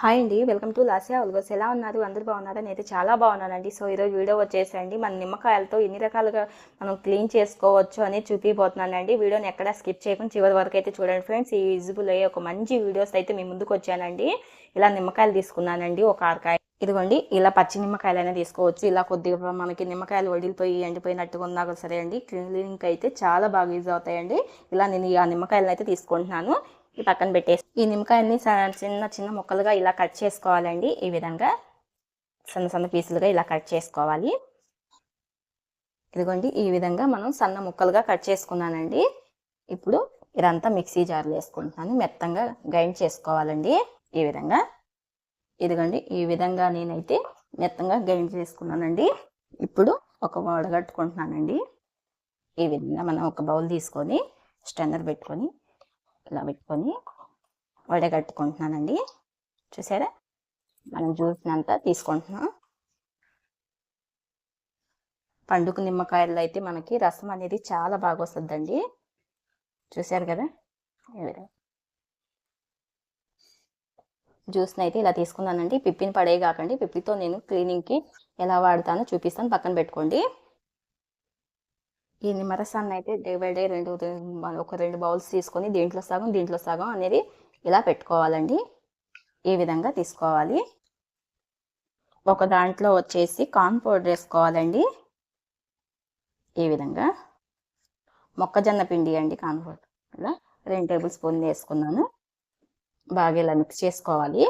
Hi అండి welcome to లాసియా ఉల్గోస్. ఎలా ఉన్నారు? అందరు బాగున్నారా? నేనైతే చాలా బాగున్నానండి. సో ఈరోజు వీడియో వచ్చేసండి మన నిమ్మకాయలతో ఎన్ని రకాలుగా మనం క్లీన్ చేసుకోవచ్చు అనేది చూపిపోతున్నానండి వీడియోని ఎక్కడ స్కిప్ చేయకుండా చివరి వరకు అయితే చూడండి ఫ్రెండ్స్. ఈ విజిబుల్ అయ్యే ఒక మంచి వీడియోస్ అయితే మీ ముందుకు వచ్చానండి. ఇలా నిమ్మకాయలు తీసుకున్నానండి ఒక ఆరకాయ ఇదిగోండి ఇలా పచ్చి నిమ్మకాయలైనా తీసుకోవచ్చు. ఇలా కొద్దిగా మనకి నిమ్మకాయలు వడిలిపోయి ఎండిపోయినట్టుగా ఉన్నా సరే అండి క్లీనింగ్ అయితే చాలా బాగా యూజ్ అవుతాయండి. ఇలా నేను ఆ నిమ్మకాయలను అయితే తీసుకుంటున్నాను. పక్కన పెట్టేసి ఈ నిమ్మకాయని చిన్న చిన్న ముక్కలుగా ఇలా కట్ చేసుకోవాలండి. ఈ విధంగా సన్న సన్న పీసులుగా ఇలా కట్ చేసుకోవాలి. ఇదిగోండి ఈ విధంగా మనం సన్న ముక్కలుగా కట్ చేసుకున్నానండి. ఇప్పుడు ఇదంతా మిక్సీ జార్లో వేసుకుంటున్నాను. మెత్తంగా గ్రైండ్ చేసుకోవాలండి ఈ విధంగా. ఇదిగోండి ఈ విధంగా నేనైతే మెత్తంగా గ్రైండ్ చేసుకున్నానండి. ఇప్పుడు ఒక వడగట్టుకుంటున్నానండి. ఈ విధంగా మనం ఒక బౌల్ తీసుకొని స్టెండర్ పెట్టుకొని ఇలా పెట్టుకొని వడగట్టుకుంటున్నానండి చూసారా? మనం చూసినంత తీసుకుంటున్నాం. పండుగ నిమ్మకాయల్లో అయితే మనకి రసం అనేది చాలా బాగా వస్తుందండి. చూసారు కదా? జ్యూస్ని అయితే ఇలా తీసుకున్నానండి. పిప్పిని పడే కాకండి పిప్పితో నేను క్లీనింగ్కి ఎలా వాడతానో చూపిస్తాను. పక్కన పెట్టుకోండి. ఈ నిమ్మరసాన్ని అయితే డే బై డే రెండు ఒక రెండు బౌల్స్ తీసుకొని దీంట్లో సగం దీంట్లో సగం అనేది ఇలా పెట్టుకోవాలండి. ఈ విధంగా తీసుకోవాలి. ఒక దాంట్లో వచ్చేసి కార్న్ పౌడర్ వేసుకోవాలండి. ఈ విధంగా. మొక్కజొన్న పిండి అండి కార్న్ పౌడర్. ఇలా రెండు టేబుల్ స్పూన్ వేసుకున్నాను. బాగా ఇలా మిక్స్ చేసుకోవాలి.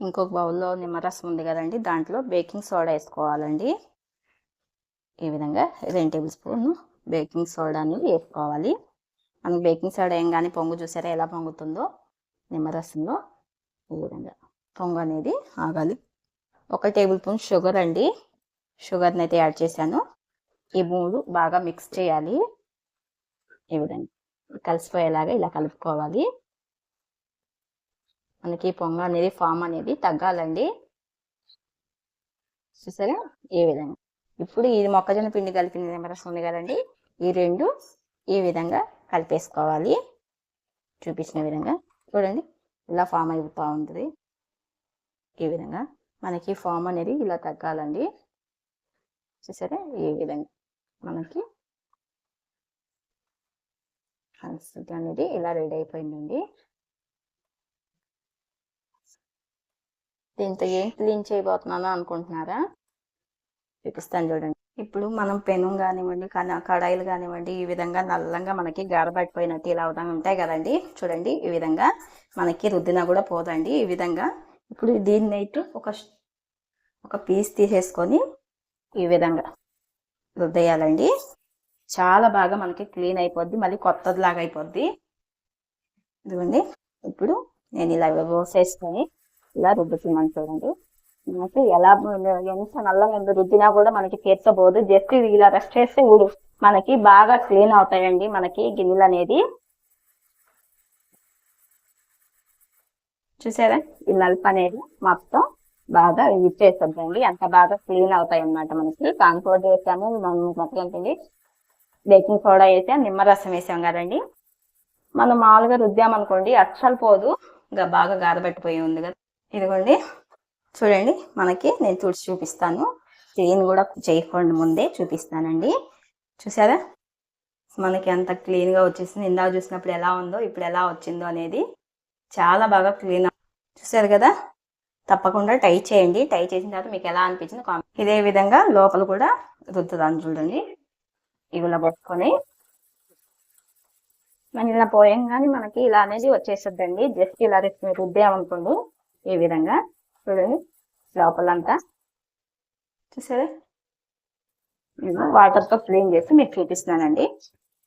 ఇంకొక బౌల్లో నిమ్మరసం ఉంది కదండి దాంట్లో బేకింగ్ సోడా వేసుకోవాలండి. ఈ విధంగా రెండు టేబుల్ స్పూన్ బేకింగ్ సోడా అనేది వేసుకోవాలి. మనం బేకింగ్ సోడా ఏం కానీ పొంగు చూసారా ఎలా పొంగుతుందో నిమ్మరసంలో ఈ విధంగా పొంగు అనేది ఆగాలి. ఒక టేబుల్ స్పూన్ షుగర్ అండి. షుగర్ని అయితే యాడ్ చేశాను. ఈ మూడు బాగా మిక్స్ చేయాలి. ఈ విధంగా కలిసిపోయేలాగా ఇలా కలుపుకోవాలి. మనకి పొంగ అనేది ఫామ్ అనేది తగ్గాలండి. చూసారా? ఈ విధంగా ఇప్పుడు ఇది మొక్కజొన్న పిండి కలిపిన నిమ్మరసం ఉంది కదండి. ఈ రెండు ఈ విధంగా కలిపేసుకోవాలి. చూపించిన విధంగా. చూడండి ఇలా ఫామ్ అయిపోతూ ఉంటుంది. ఈ విధంగా మనకి ఫామ్ అనేది ఇలా తగ్గాలండి. చూసారా? ఈ విధంగా మనకి కన్సిస్టెంట్ అనేది ఇలా రెడీ అయిపోయిందండి. దీంతో ఏం క్లీన్ చేయబోతున్నాను అనుకుంటున్నారా? చూపిస్తాను చూడండి. ఇప్పుడు మనం పెను కానివ్వండి కన- కడాయిలు కానివ్వండి ఈ విధంగా నల్లంగా మనకి గారబట్టిపోయినట్టు ఇలా అవుతా ఉంటాయి కదండి. చూడండి ఈ విధంగా మనకి రుద్దినా కూడా పోదండి. ఈ విధంగా ఇప్పుడు దీన్ని అయితే ఒక ఒక పీస్ తీసేసుకొని ఈ విధంగా రుద్దేయాలండి. చాలా బాగా మనకి క్లీన్ అయిపోద్ది మళ్ళీ కొత్తది లాగా అయిపోద్ది. ఇదిగోండి ఇప్పుడు నేను ఇలా పోసేసుకొని ఇలా రుద్దుతున్నాను చూడండి. మనకి ఎలా ఎంత నల్లగా ఎంత రుద్దినా కూడా మనకి తీర్చబోదు జస్ట్ ఇది ఇలా రెస్ట్ చేస్తే ఊడు మనకి బాగా క్లీన్ అవుతాయండి మనకి గిన్నెలు అనేది. చూసారా? ఈ నలుపు అనేది మొత్తం బాగా ఇచ్చేస్తుందండి ఎంత బాగా క్లీన్ అవుతాయి అన్నమాట మనకి. కాన్ఫోర్ట్ వేసాము మనం మొత్తం ఏంటండి? బేకింగ్ సోడా వేసాం నిమ్మరసం వేసాం కదండి. మనం మామూలుగా రుద్దామనుకోండి అస్సలు పోదు. ఇంకా బాగా గారబెట్టిపోయి ఉంది కదా. ఇదిగోండి. చూడండి మనకి నేను తుడిచి చూపిస్తాను. క్లీన్ కూడా చేయకుండా ముందే చూపిస్తానండి. చూసారా? మనకి ఎంత క్లీన్గా వచ్చేసింది. ఇందాక చూసినప్పుడు ఎలా ఉందో ఇప్పుడు ఎలా వచ్చిందో అనేది చాలా బాగా క్లీన్ చూసారు కదా? తప్పకుండా టై చేయండి. టై చేసిన తర్వాత మీకు ఎలా అనిపించింది కామెంట్ ఇదే విధంగా లోపల కూడా రుద్దుదాన్ని చూడండి. ఇవిలా పట్టుకొని. మనం ఇలా పోయంగానే మనకి ఇలా అనేది వచ్చేస్తుందండి. జస్ట్ ఇలా రుద్దామనుకోండి ఈ విధంగా. చూడండి. లోపలంతా. చూసారా? నేను వాటర్తో క్లీన్ చేసి మీకు చూపిస్తున్నానండి.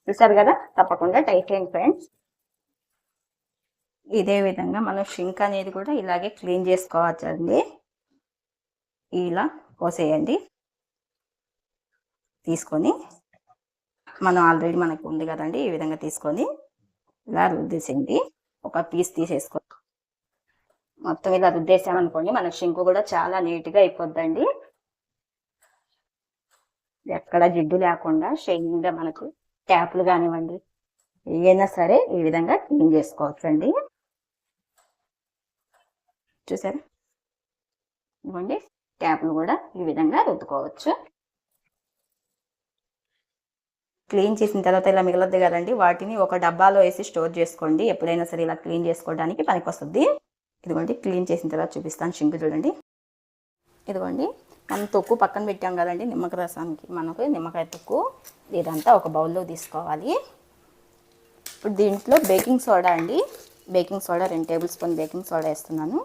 చూసారు కదా? తప్పకుండా టై ఫ్రెండ్స్. ఇదే విధంగా మనం షింక్ అనేది కూడా ఇలాగే క్లీన్ చేసుకోవచ్చండి. ఇలా పోసేయండి తీసుకొని మనం ఆల్రెడీ మనకు ఉంది కదండి ఈ విధంగా తీసుకొని ఇలా రుద్దేసేయండి. ఒక పీస్ తీసేసుకో మొత్తం ఇలా రుద్దేసామనుకోండి మనకు షింకు కూడా చాలా నీట్గా అయిపోద్దండి. ఎక్కడ జిడ్డు లేకుండా షైనింగ్గా మనకు ట్యాప్లు కానివ్వండి ఏదైనా సరే ఈ విధంగా క్లీన్ చేసుకోవచ్చండి. చూసారా? ఇవ్వండి ట్యాప్లు కూడా ఈ విధంగా రుద్దుకోవచ్చు. క్లీన్ చేసిన తర్వాత ఇలా మిగలద్దు కదండి వాటిని ఒక డబ్బాలో వేసి స్టోర్ చేసుకోండి. ఎప్పుడైనా సరే ఇలా క్లీన్ చేసుకోవడానికి పనికొస్తుంది. ఇదిగోండి క్లీన్ చేసిన తర్వాత చూపిస్తాను. సింక్ చూడండి. ఇదిగోండి మనం తొక్కు పక్కన పెట్టాం కదండి నిమ్మకాయ రసానికి. మనకు నిమ్మకాయ తొక్కు ఇదంతా ఒక బౌల్లో తీసుకోవాలి. ఇప్పుడు దీంట్లో బేకింగ్ సోడా అండి. బేకింగ్ సోడా రెండు టేబుల్ స్పూన్ బేకింగ్ సోడా వేస్తున్నాను.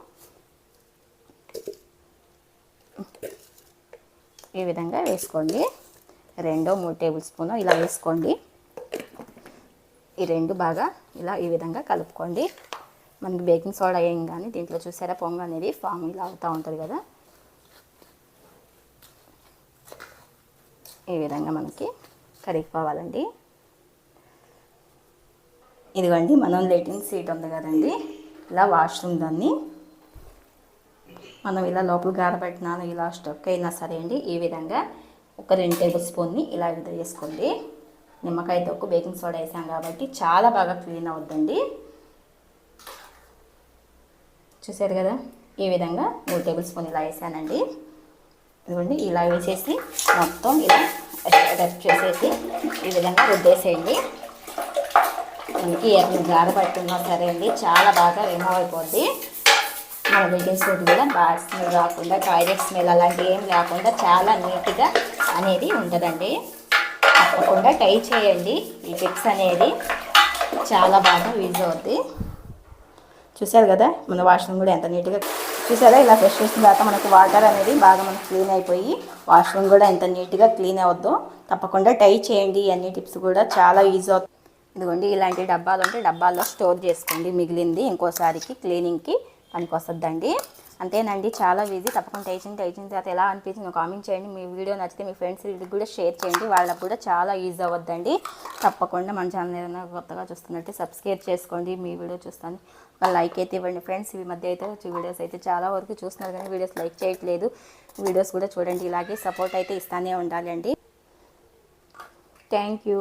ఈ విధంగా వేసుకోండి. రెండో మూడు టేబుల్ స్పూన్ ఇలా వేసుకోండి. ఈ రెండు బాగా ఇలా ఈ విధంగా కలుపుకోండి. మనకి బేకింగ్ సోడా ఏం కానీ దీంట్లో చూసారా? పొంగ అనేది ఫామ్ ఇలా అవుతూ ఉంటుంది కదా? ఈ విధంగా మనకి కరిగిపోవాలండి. ఇదిగోండి మనం లేటింగ్ సీట్ ఉంది కదండి. ఇలా వాష్రూమ్ దాన్ని మనం ఇలా లోపల గారబెట్టినాను ఇలా స్టక్ అయినా సరే అండి ఈ విధంగా ఒక రెండు టేబుల్ స్పూన్ని ఇలా విధ చేసుకోండి. నిమ్మకాయ తొక్కు బేకింగ్ సోడా వేసాం కాబట్టి చాలా బాగా క్లీన్ అవుద్దండి. చూసారు కదా? ఈ విధంగా మూడు టేబుల్ స్పూన్ ఇలా వేసానండి. ఇదిగోండి ఇలా వేసేసి మొత్తం ఇలా డస్ట్ చేసేసి ఈ విధంగా రుద్దేసేయండి. మనకి ఎర్ర గార పట్టున్నా సరే అండి చాలా బాగా రిమూవ్ అయిపోద్ది. మన బేకింగ్ సోడ్ కూడా బాగా స్మెల్ రాకుండా టాయిలెట్ స్మెల్ అలాంటివి ఏం లేకుండా చాలా నీట్గా అనేది ఉంటుందండి. తప్పకుండా టై చేయండి. ఈ టిప్స్ అనేది చాలా బాగా యూజ్ అవుద్ది. చూసారు కదా? మన వాష్రూమ్ కూడా ఎంత నీట్గా చూసారా ఇలా ఫ్రెష్ చేసిన తర్వాత మనకు వాటర్ అనేది బాగా మనకు క్లీన్ అయిపోయి వాష్రూమ్ కూడా ఎంత నీట్గా క్లీన్ అవద్దు తప్పకుండా టై చేయండి. అన్ని టిప్స్ కూడా చాలా ఈజీ అవుతుంది ఇదిగోండి ఇలాంటి డబ్బాలు ఉంటే డబ్బాల్లో స్టోర్ చేసుకోండి. మిగిలింది ఇంకోసారికి క్లీనింగ్కి పనికి వస్తుందండి అంతేనండి చాలా ఈజీ. తప్పకుండా టైచింగ్ టైచిన తర్వాత ఎలా అనిపించింది కామెంట్ చేయండి. మీ వీడియో నచ్చితే మీ ఫ్రెండ్స్ వీడికి కూడా షేర్ చేయండి. వాళ్ళకు కూడా చాలా ఈజీ అవ్వద్దండి తప్పకుండా మన ఛానల్ ఏదైనా కొత్తగా చూస్తున్నట్టే సబ్స్క్రైబ్ చేసుకోండి. మీ వీడియో చూస్తాను. ఒక లైక్ అయితే ఇవ్వండి ఫ్రెండ్స్. ఈ మధ్య అయితే వీడియోస్ అయితే చాలా వరకు చూస్తున్నారు కానీ వీడియోస్ లైక్ చేయట్లేదు. వీడియోస్ కూడా చూడండి. ఇలాగే సపోర్ట్ అయితే ఇస్తానే ఉండాలండి. Thank you